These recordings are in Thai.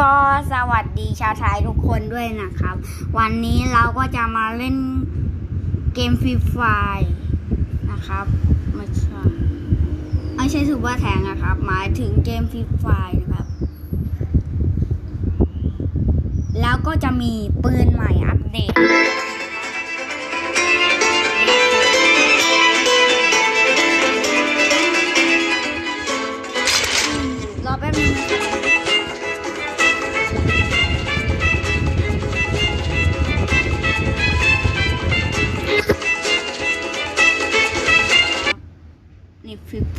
ก็สวัสดีชาวไทยทุกคนด้วยนะครับ วันนี้เราก็จะมาเล่นเกมฟรีไฟนะครับไม่ใช่ไม่ใช่ซูเปอร์แทงนะครับ หมายถึงเกมฟรีไฟนะครับ แล้วก็จะมีปืนใหม่อัปเดตรอแป๊บนึง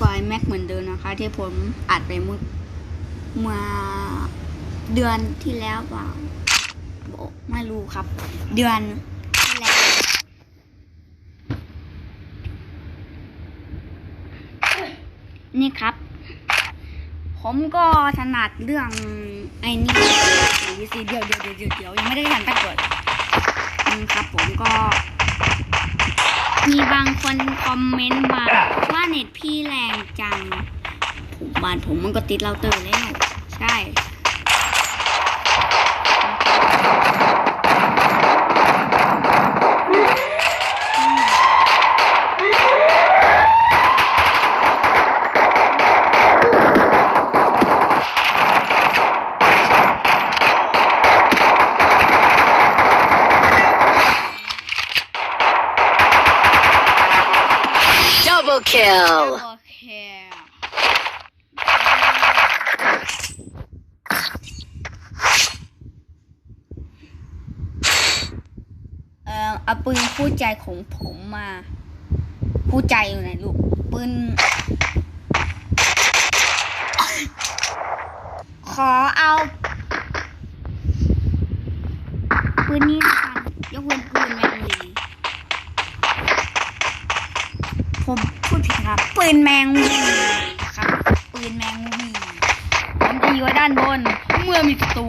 นี่ฟรีไฟแม็กเหมือนเดิมนะคะ ที่ผมอัดไปเมื่อเมื่อเดือนที่แล้วเปล่าไม่รู้ครับ เดือนที่แล้วนี่ครับ ผมก็ถนัดเรื่องไอ้นี่สีเดียวเดียวเดียวเดียวยวยังไม่ได้ทันตั้งเกิดครับผมก็ มีบางคนคอมเมนต์มาว่าเน็ตพี่แรงจังบ้านผมมันก็ติดเราเตอร์แล้ว ใช่ Double kill. โอเคเอ่อเอาปืนคู่ใจของผมมาคู่ใจอยู่ไหนลูกปืนขอเอาปืนนี้ละกันยกเว้นปืนแมงวีผมพูดผิดครับ ปืนแมงวีนะครับปืนแมงวีผมจะอยู่ไว้ด้านบน เมื่อมีศัตรู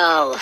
Well,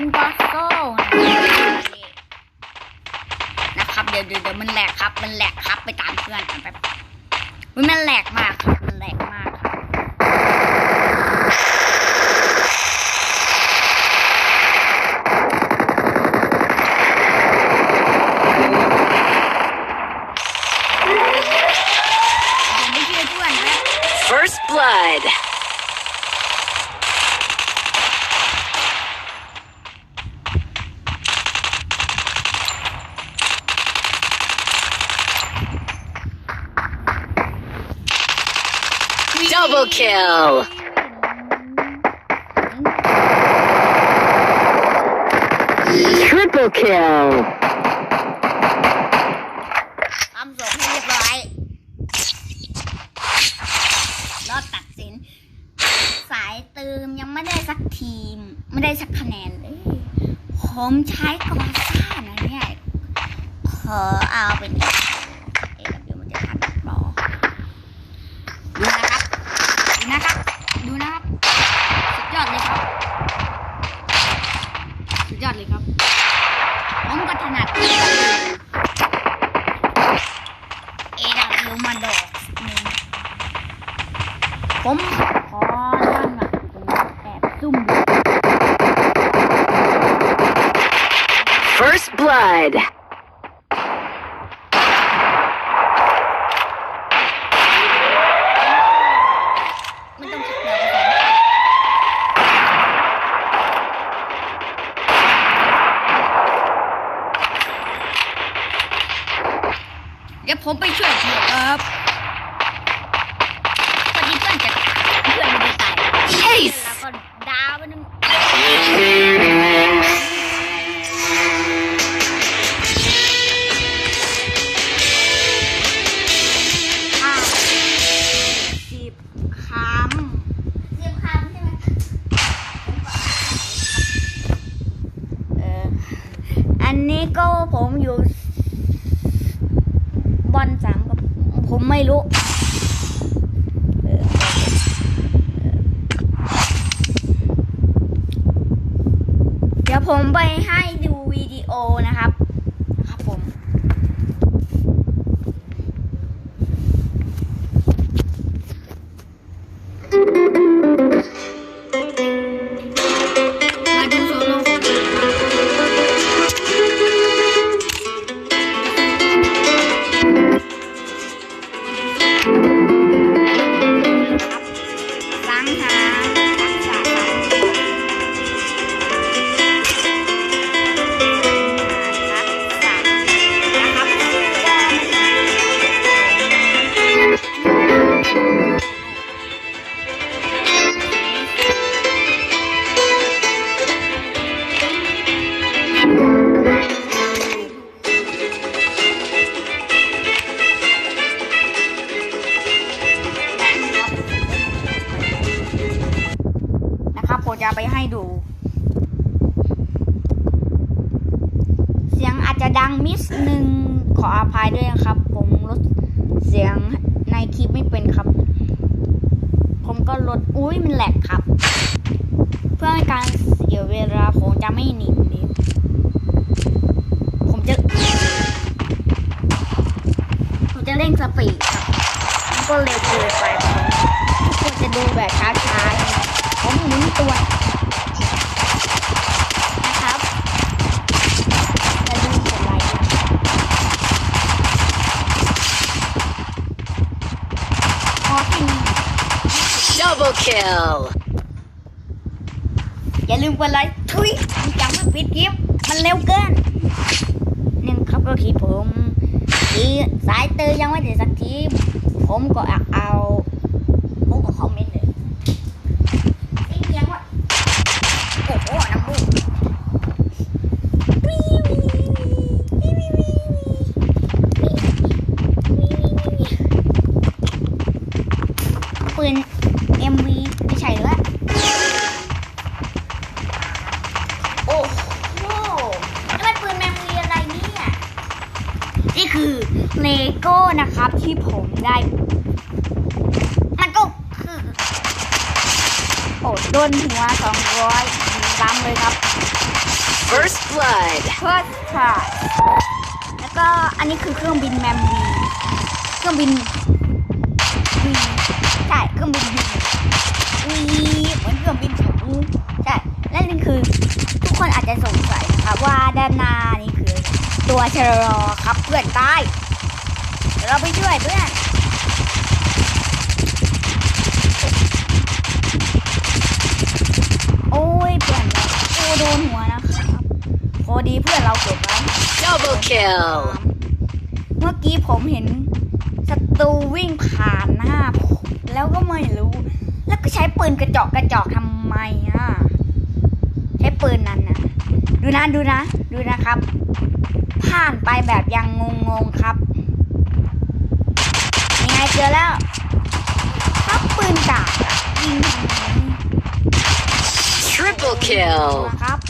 ออาปืนบอสโซ่นะครับเดี๋ยวเดี๋ยวมันแหลกครับ มันแหลกครับไปตามเพื่อนกันไปบอุ๊ยมันแหลกมากครับ มันแหลกมากครับ ผมไม่เชื่อเพื่อนนะ First blood. 'Double kill. Triple ทำศพให้เรียบร้อยรอบตัดสิน สายเติมยังไม่ได้สักทีม ไม่ได้สักคะแนนเลยผมใช้กอซ่านะเนี่ย ขอเอาเป็น รู้ เดี๋ยวผมไปห นตัวนะครับจะดูกดไลค์ด้วยพอแค่นี้ Double kill. อย่าลืมกดไลค์ทุยยังไม่ปิดคลิปมันเร็วเกินหนี่งครับก็คือผมทีสายเตยยังไม่ถึงสักที ผมก็เอาเอาผมก็คอมเมนต์ โอ้โหนี่มันปืนแมมมีอะไรเนี่ยนี่คือเลโก้นะครับที่ผมได้ มันก็คือ โอ้โดนหัวสองร้อยล้ำเลยครับ First blood. เพิร์ดค่ะแล้วก็อันนี้คือเครื่องบินแมมวีเครื่องบินวีใช่เครื่องบินวีวีเหมือนเครื่องบินของใช่และนี่คือ ทุก คนอาจจะสงสัยนะครับว่าด้านหน้านี่คือ ตัวชะลอครับเพื่อนตายเดี๋ยวเราไปช่วยเพื่อนโอ้ยเพื่อนเราโอ้โดนหัวนะครับพอดีเพื่อนเรากดไว้ Double kill. เมื่อกี้ผมเห็นศัตรูวิ่งผ่านหน้าผมแล้วก็ไม่รู้ แล้วก็ใช้ปืนกระจอกกระจอกทำไมอะ ใช้ปืนนั้นนะดูนะดูนะ ดูนะครับ ผ่านไปแบบยังงงๆครับยังไงเจอแล้วครับปืนกากอะยิงทำไม Triple kill. นะครับหนึ่งนัดนะครับ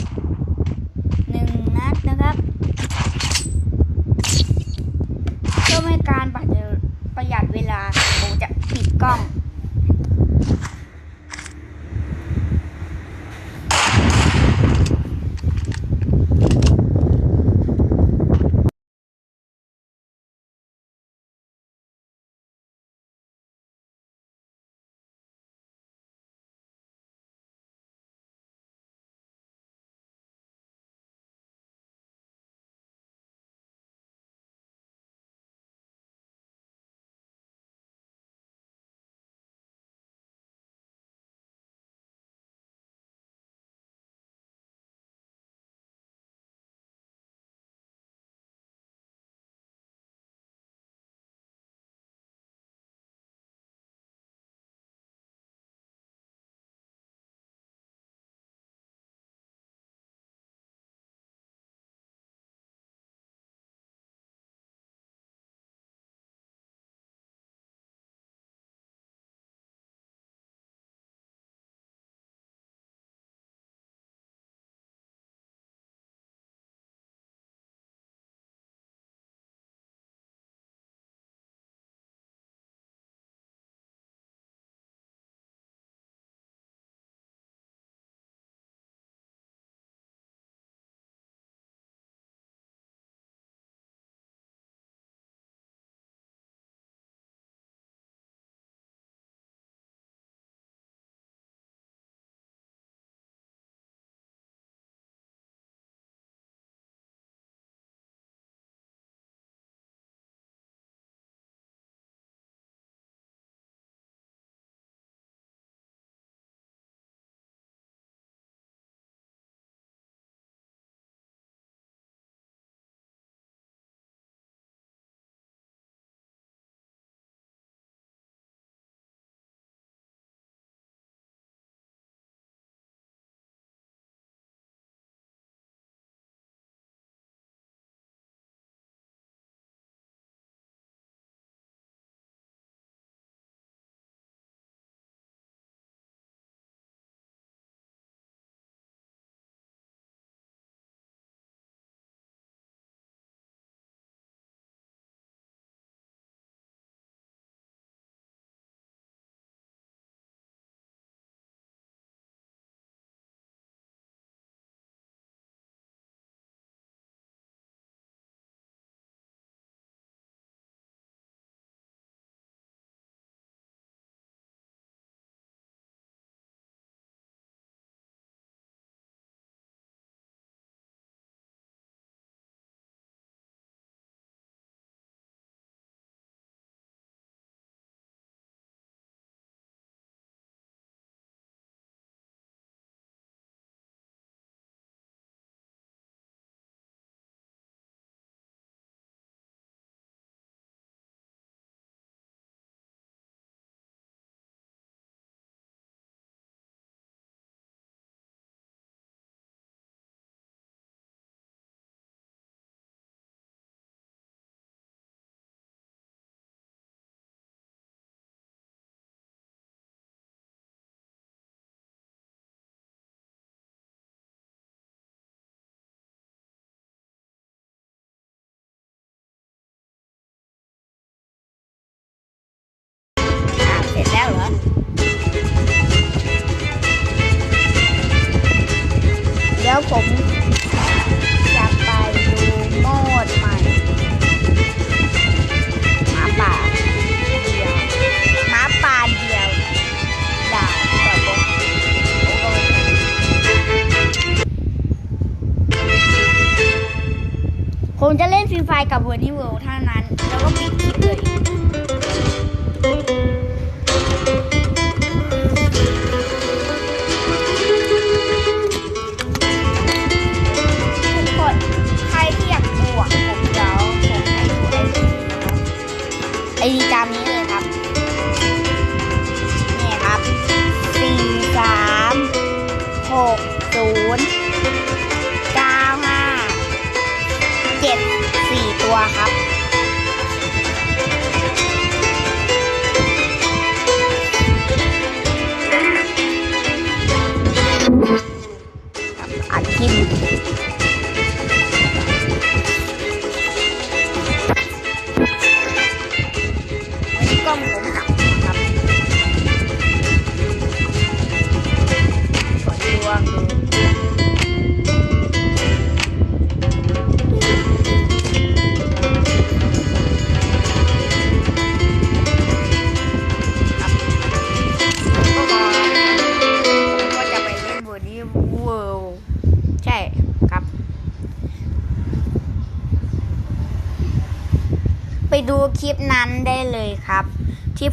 ผมจะเล่นฟรีไฟกับเวอร์นี่เวิลด์เท่านั้น แล้วก็ปิดคลิปเลย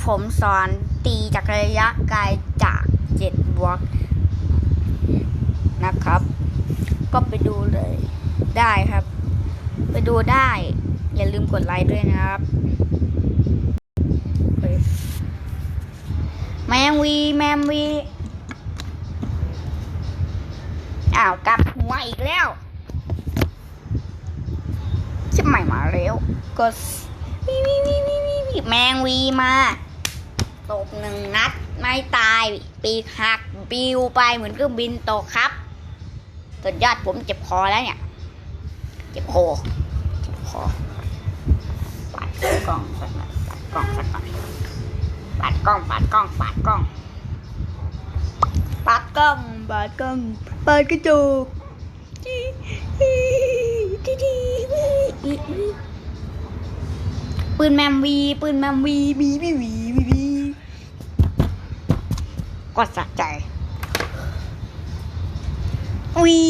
ผมสอนตีจากระยะไกลจาก7บล็อกนะครับ ก็ไปดูเลยได้ครับ ไปดูได้ อย่าลืมกดไลค์ด้วยนะครับแมงวีแมงวีอ้าวกลับหัวอีกแล้วชิบใหม่มาแล้วก็แมงวีมา ตกหนึ่งนัดไม่ตาย ปีกหักปิวไปเหมือนเครื่องบินตกครับสุดยอดผมเจ็บคอแล้วเนี่ย เจ็บคอเจ็บคอปัดกล้องสักหน่อยปัดกล้องสักหน่อยปัดกล้องปัดกล้องปัดกล้องปัดกล้องปัดกล้องปัดกระจกจีจีจีปืนแมมวีปืนแมมวีบีบีวีบีบี ก็สะใจวี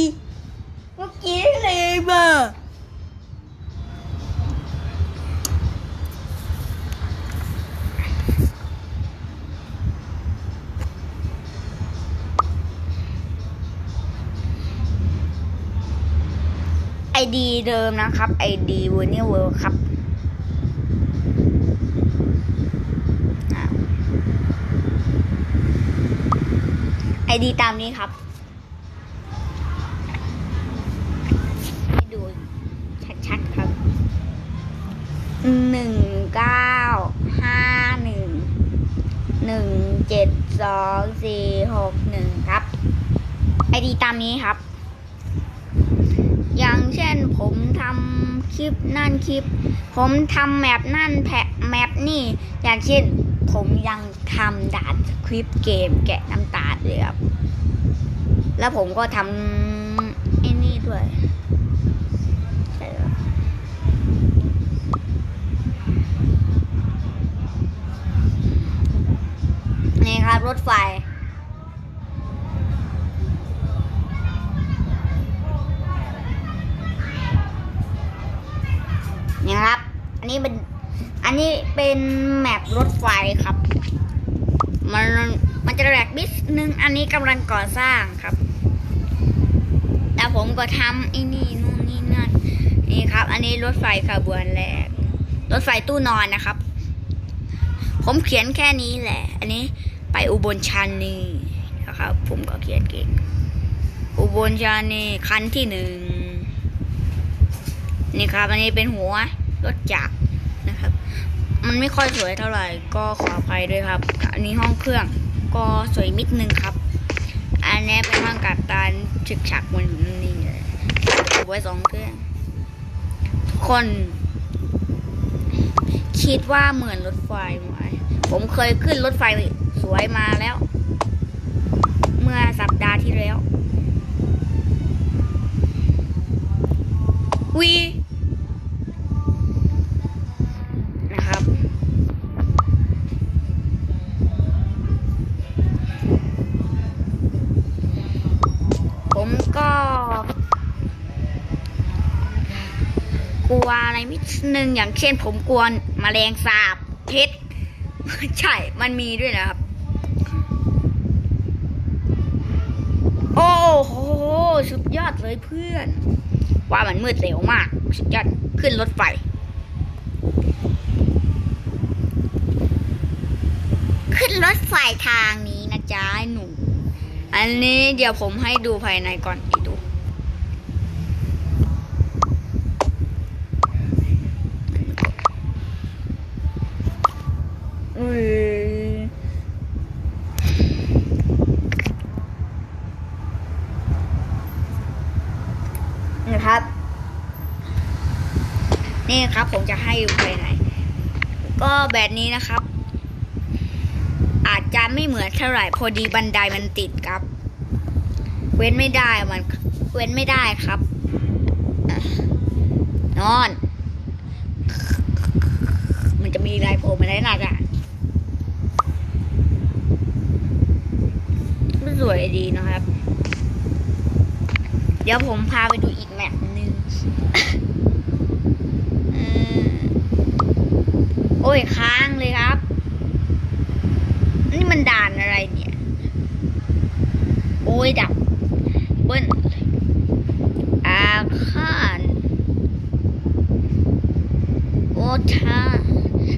เมื่อกี้เลยมาไอดีเดิมนะครับไอดีเวอร์เนียเวิร์ครับ ไอดีตามนี้ครับให้ดูชัดๆครับหนึ่งเก้าห้าหนึ่งหนึ่งเจ็ดสองสี่หกหนึ่งครับไอดีตามนี้ครับ อย่างเช่นผมทำคลิปนั่นคลิป ผมทำแมปนั่นแพะแมปนี่ อย่างเช่น ผมยังทำด่านคลิปเกมแกะน้ำตาลเลยครับ แล้วผมก็ทำไอ้นี่ด้วยนี่ครับรถไฟนี่ครับ อันนี้เป็น อันนี้เป็นแมปรถไฟครับ มันมันจะแรกบิสนึง อันนี้กำลังก่อสร้างครับแล้วผมก็ทำไอ้นี่นู่นนี่นั่นนี่ครับ อันนี้รถไฟขบวนแรก รถไฟตู้นอนนะครับ ผมเขียนแค่นี้แหละ อันนี้ไปอุบลชานีนะครับ ผมก็เขียนเก่ง อุบลชานีคันที่หนึ่งนี่ครับ อันนี้เป็นหัวรถจักร มันไม่ค่อยสวยเท่าไหร่ก็ขออภัยด้วยครับ อันนี้ห้องเครื่องก็สวยมิดนึงครับ อันนี้เป็นห้องกัปตันฉึกฉักมันอยู่นี่เลยไว้สองเครื่องคน คิดว่าเหมือนรถไฟไหมผมเคยขึ้นรถไฟสวยมาแล้ว เมื่อสัปดาห์ที่แล้ววี อะไรนิดนึงอย่างเช่นผมกลัวแมลงสาบเพชรใช่ มันมีด้วยนะครับ โอ้โห สุดยอดเลยเพื่อน ว่ามันมืดเร็วมาก สุดยอด ขึ้นรถไฟ ขึ้นรถไฟทางนี้นะจ๊ะหนู อันนี้เดี๋ยวผมให้ดูภายในก่อนอีกดู อุ้ยนะครับ นี่ครับ ผมจะให้อยู่ภายในก็แบบนี้นะครับ อาจจะไม่เหมือนเท่าไหร่พอดีบันไดมันติดครับ เว้นไม่ได้มัน เว้นไม่ได้ครับ นอน มันจะมีลายโผล่มาได้หนักอะสวยดีนะครับ เดี๋ยวผมพาไปดูอีกแมปหนึ่ง อืมโอ้ยค้างเลยครับ นี่มันด่านอะไรเนี่ย โอ้ยดับ เบิ้ลอาคารโอชา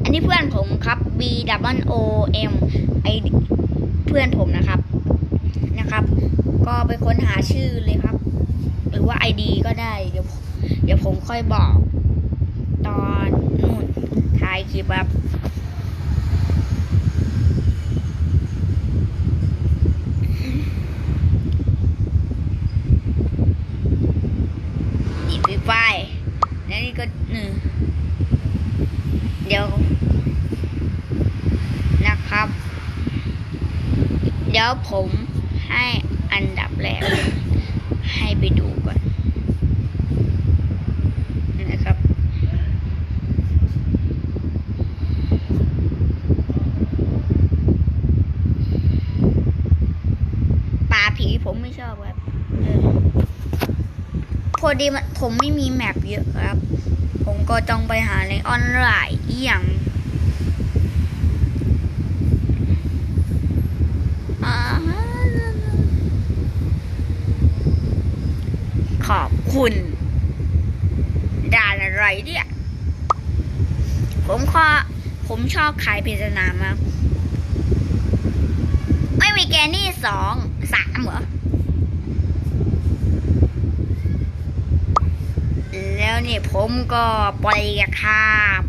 อันนี้เพื่อนผมครับ B W O M I เพื่อนผมนะครับนะครับ ก็ไปค้นหาชื่อเลยครับ หรือว่า ID ก็ได้ เดี๋ยวผมเดี๋ยวผมค่อยบอก ตอนายคลิปครับนี่ฟรีไฟแล้วนี่ก็หนึ่งเดี๋ยว นะครับ เดี๋ยวผมให้อันดับแรกให้ไปดูก่อน นะครับ ป่าผีผมไม่ชอบครับเออ พ อดีมันผมไม่มีแมปเยอะครับ ผมก็ต้องไปหาในออนไลน์อย่างขอบคุณด่านอะไรเนี่ยผมขอผมชอบขายปริศนามาก ไม่มีแกนี่สองสามเหรอ แล้ว นี่ผมก็ปล่อยคาบ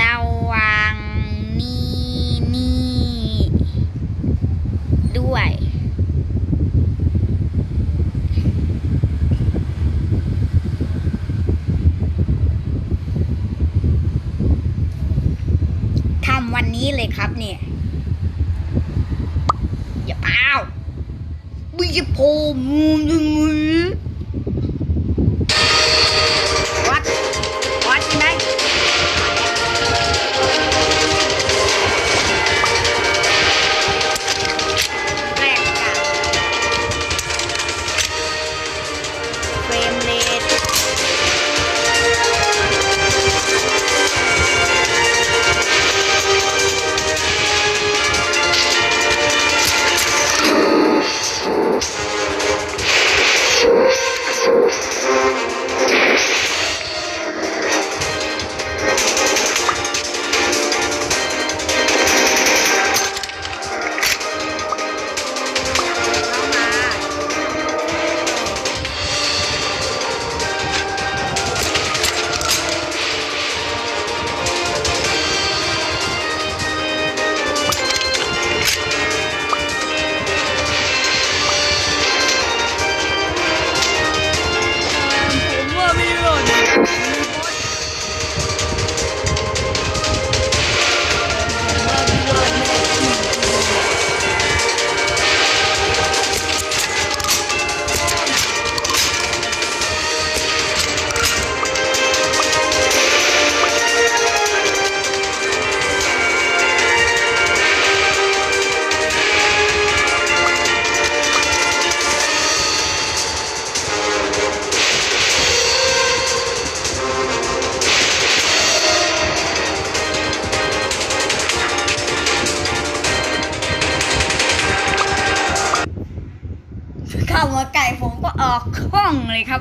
ระวังนี่นี่ด้วย ทำวันนี้เลยครับเนี่ยอย่าเปล่าไม่จะโผล่มู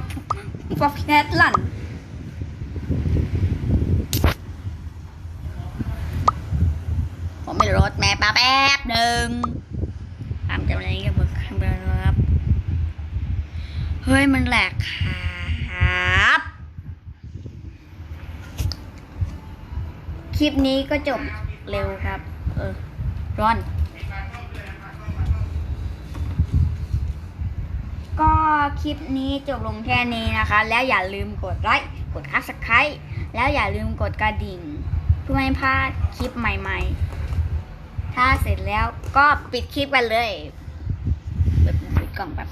เลยครับฟอฟแคทลั่นผมไม่รถแม่ป้าแป๊บหนึ่งตามจำอะไรก็เบิกข้างบนครับ เฮ้ยมันแหลกครับ คลิปนี้ก็จบเร็วครับ เออร้อน ก็คลิปนี้จบลงแค่นี้นะคะ แล้วอย่าลืมกดไลค์กดคับสไครต์แล้วอย่าลืมกดกระดิ่ง เพื่อไม่พลาดคลิปใหม่ๆ ถ้าเสร็จแล้วก็ปิดคลิปกันเลย เปิดปิดกล่องแบบ